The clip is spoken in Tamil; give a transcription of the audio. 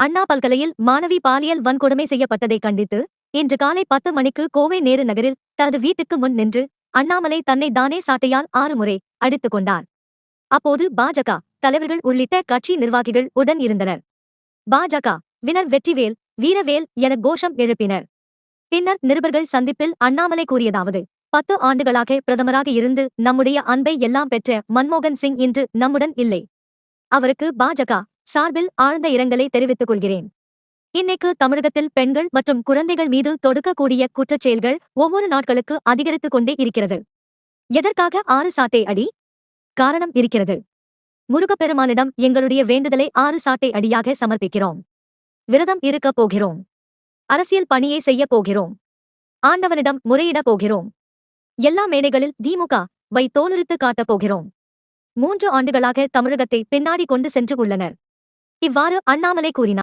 அண்ணா பல்கலையில் மாணவி பாலியல் வன்கொடுமை செய்யப்பட்டதை கண்டித்து இன்று காலை பத்து மணிக்கு கோவை நேரு நகரில் தனது வீட்டுக்கு முன் நின்று அண்ணாமலை தன்னை தானே சாட்டையால் ஆறு முறை அடித்துக் கொண்டார். அப்போது பாஜக தலைவர்கள் உள்ளிட்ட கட்சி நிர்வாகிகள் உடன் இருந்தனர். பாஜக வினர் வெற்றிவேல் வீரவேல் என கோஷம் எழுப்பினர். பின்னர் நிருபர்கள் சந்திப்பில் அண்ணாமலை கூறியதாவது பத்து ஆண்டுகளாக பிரதமராக இருந்து நம்முடைய அன்பை எல்லாம் பெற்ற மன்மோகன் சிங் இன்று நம்முடன் இல்லை. அவருக்கு பாஜக சார்பில் ஆழ்ந்த இரங்கலை தெரிவித்துக் கொள்கிறேன். இன்னைக்கு தமிழகத்தில் பெண்கள் மற்றும் குழந்தைகள் மீது தொடுக்கக்கூடிய குற்றச் செயல்கள் ஒவ்வொரு நாட்களுக்கு அதிகரித்துக் கொண்டே இருக்கிறது. எதற்காக ஆறு சாட்டை அடி? காரணம் இருக்கிறது. முருகப்பெருமானிடம் எங்களுடைய வேண்டுதலை ஆறு சாட்டை அடியாக சமர்ப்பிக்கிறோம். விரதம் இருக்கப் போகிறோம். அரசியல் பணியை செய்யப் போகிறோம். ஆண்டவனிடம் முறையிடப் போகிறோம். எல்லா மேடைகளில் திமுக வை தோலுரித்து காட்டப் போகிறோம். மூன்று ஆண்டுகளாக தமிழகத்தை பின்னாடி கொண்டு சென்று உள்ளனர். இவ்வாறு அண்ணாமலை கூறினார்.